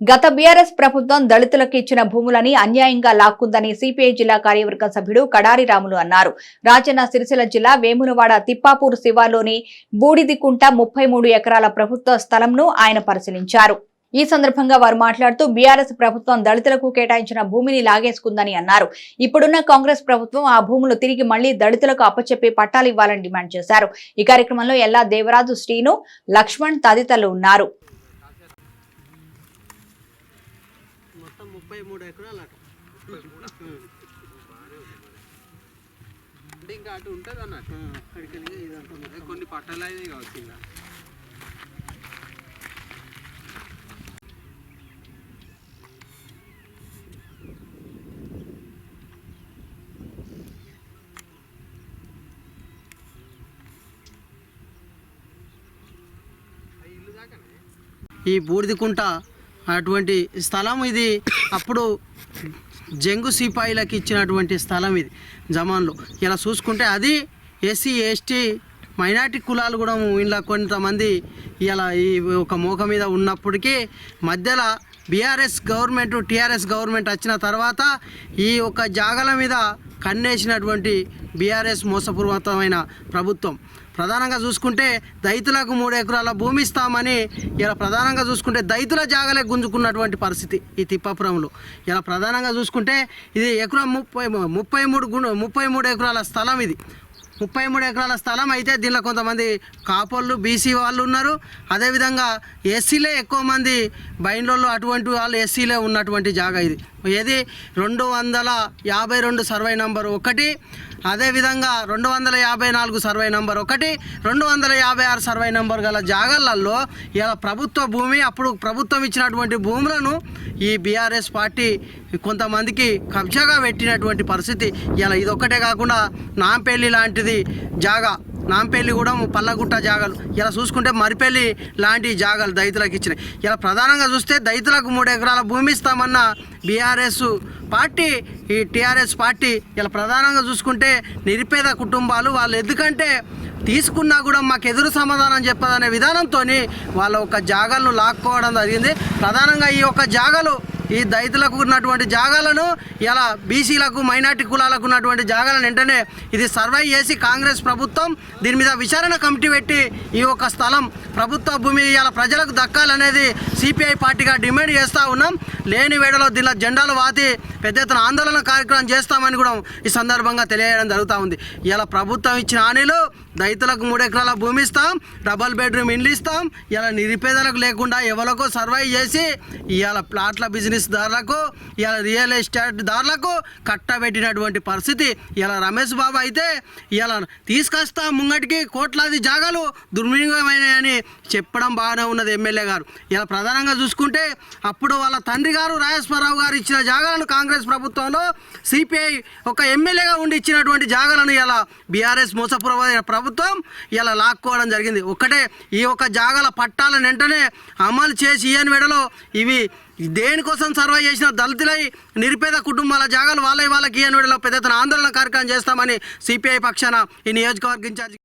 గత బీఆర్ఎస్ ప్రభుత్వం దళితులకు ఇచ్చిన భూములని అన్యాయంగా లాక్కుందని సిపిఐ జిల్లా కార్యవర్గ సభ్యుడు కడారి రాములు అన్నారు. రాజన్న సిరిసిల్ల జిల్లా వేమునవాడ తిప్పాపూర్ శివార్లోని బూడిదికుంట ముప్పై మూడు ఎకరాల ప్రభుత్వ స్థలంను ఆయన పరిశీలించారు. ఈ సందర్భంగా వారు మాట్లాడుతూ బీఆర్ఎస్ ప్రభుత్వం దళితులకు కేటాయించిన భూమిని లాగేసుకుందని అన్నారు. ఇప్పుడున్న కాంగ్రెస్ ప్రభుత్వం ఆ భూములు తిరిగి మళ్ళీ దళితులకు అప్పచెప్పి పట్టాలు ఇవ్వాలని డిమాండ్ చేశారు. ఈ కార్యక్రమంలో ఎల్లా దేవరాజు శ్రీను లక్ష్మణ్ తదితరులు ఉన్నారు. ముప్పై మూడు ఎకరాలు అట అంటే ఇంకా అటు ఉంటుంది అన్నట్టు. అక్కడికి ఇదంతా. కొన్ని పట్టాలు అయినాయి కావచ్చు ఇంకా. ఈ బూడిదికుంట అటువంటి స్థలం ఇది. అప్పుడు జంగు సిపాయిలకు ఇచ్చినటువంటి స్థలం ఇది జమాన్లో. ఇలా చూసుకుంటే అది ఎస్సీ ఎస్టీ మైనార్టీ కులాలు కూడా ఇలా కొంతమంది ఇలా ఈ ఒక మోక మీద ఉన్నప్పటికీ మధ్యలో బీఆర్ఎస్ గవర్నమెంట్ టీఆర్ఎస్ గవర్నమెంట్ వచ్చిన తర్వాత ఈ ఒక జాగల మీద కన్నేసినటువంటి బీఆర్ఎస్ మోసపూర్వకమైన ప్రభుత్వం. ప్రధానంగా చూసుకుంటే దళితులకు మూడు ఎకరాల భూమి ఇస్తామని ఇలా ప్రధానంగా చూసుకుంటే దళితుల జాగలే గుంజుకున్నటువంటి పరిస్థితి ఈ తిప్పాపురంలో. ఇలా ప్రధానంగా చూసుకుంటే ఇది ఎకరం ముప్పై ముప్పై మూడు గుణ ముప్పై మూడు ఎకరాల స్థలం ఇది. ముప్పై మూడు ఎకరాల స్థలం అయితే దీనిలో కొంతమంది కాపోళ్ళు బీసీ వాళ్ళు ఉన్నారు. అదేవిధంగా ఎస్సీలే ఎక్కువ మంది బైండ్లలో అటువంటి వాళ్ళు ఎస్సీలే ఉన్నటువంటి జాగా ఇది. ఏది? రెండు వందల యాభై రెండు సర్వే నంబర్ ఒకటి. అదేవిధంగా రెండు వందల యాభై నాలుగు సర్వే నంబర్ ఒకటి. రెండు వందల యాభై ఆరు సర్వే నంబర్ గల జాగాలలో ఇలా ప్రభుత్వ భూమి అప్పుడు ప్రభుత్వం ఇచ్చినటువంటి భూములను ఈ బీఆర్ఎస్ పార్టీ కొంతమందికి కబ్జాగా పెట్టినటువంటి పరిస్థితి. ఇలా ఇదొక్కటే కాకుండా నాంపల్లి లాంటిది జాగా నాంపల్లి కూడా పల్లగుట్ట జాగాలు. ఇలా చూసుకుంటే మరిపల్లి లాంటి జాగాలు దళితులకు ఇచ్చినాయి. ఇలా ప్రధానంగా చూస్తే దళితులకు మూడు ఎకరాల భూమి ఇస్తామన్న బీఆర్ఎస్ పార్టీ ఈ టీఆర్ఎస్ పార్టీ ఇలా ప్రధానంగా చూసుకుంటే నిరుపేద కుటుంబాలు వాళ్ళు ఎందుకంటే తీసుకున్నా కూడా మాకు ఎదురు సమాధానం చెప్పదనే విధానంతో వాళ్ళ ఒక జాగాలను లాక్కోవడం జరిగింది. ప్రధానంగా ఈ యొక్క జాగాలు ఈ దళితులకు ఉన్నటువంటి జాగాలను ఇలా బీసీలకు మైనార్టీ కులాలకు ఉన్నటువంటి జాగాలను వెంటనే ఇది సర్వే చేసి కాంగ్రెస్ ప్రభుత్వం దీని మీద విచారణ కమిటీ పెట్టి ఈ యొక్క స్థలం ప్రభుత్వ భూమి ఇలా ప్రజలకు దక్కాలనేది సిపిఐ పార్టీగా డిమాండ్ చేస్తూ ఉన్నాం. లేని వేడలో దీనిలో జెండాలు వాతి పెద్ద ఎత్తున ఆందోళన కార్యక్రమం చేస్తామని కూడా ఈ సందర్భంగా తెలియజేయడం జరుగుతూ ఉంది. ఇలా ప్రభుత్వం ఇచ్చిన హామీలు రైతులకు మూడు ఎకరాల భూమి ఇస్తాం డబల్ బెడ్రూమ్ ఇండ్లు ఇస్తాం. ఇలా నిరుపేదలకు లేకుండా ఎవరికో సర్వైవ్ చేసి ఇవాళ ప్లాట్ల బిజినెస్ దారులకు ఇలా రియల్ ఎస్టేట్ దారులకు కట్టబెట్టినటువంటి పరిస్థితి ఇలా రమేష్ బాబు అయితే ఇలా తీసుకొస్తా ముంగటికి కోట్లాది జాగాలు దుర్వినియోగమైనాయని చెప్పడం బాగానే ఉన్నది ఎమ్మెల్యే గారు. ఇలా ప్రధానంగా చూసుకుంటే అప్పుడు వాళ్ళ తండ్రి గారు రాజేశ్వరరావు గారు ఇచ్చిన జాగాలను కాంగ్రెస్ ప్రభుత్వంలో సిపిఐ ఒక ఎమ్మెల్యేగా ఉండి ఇచ్చినటువంటి జాగాలను ఇలా బీఆర్ఎస్ మోసపూర్వమైన ప్రభుత్వం ఇలా లాక్కోవడం జరిగింది. ఒకటే ఈ యొక్క జాగాల పట్టాలను వెంటనే అమలు చేసి ఇయని విడలో ఇవి దేనికోసం సర్వే చేసిన దళితులై నిరుపేద కుటుంబాల జాగాలు వాళ్ళ వాళ్ళకి ఇయని వెడలో పెద్ద ఆందోళన కార్యక్రమం చేస్తామని సిపిఐ పక్షాన ఈ నియోజకవర్గ ఇన్ఛార్జి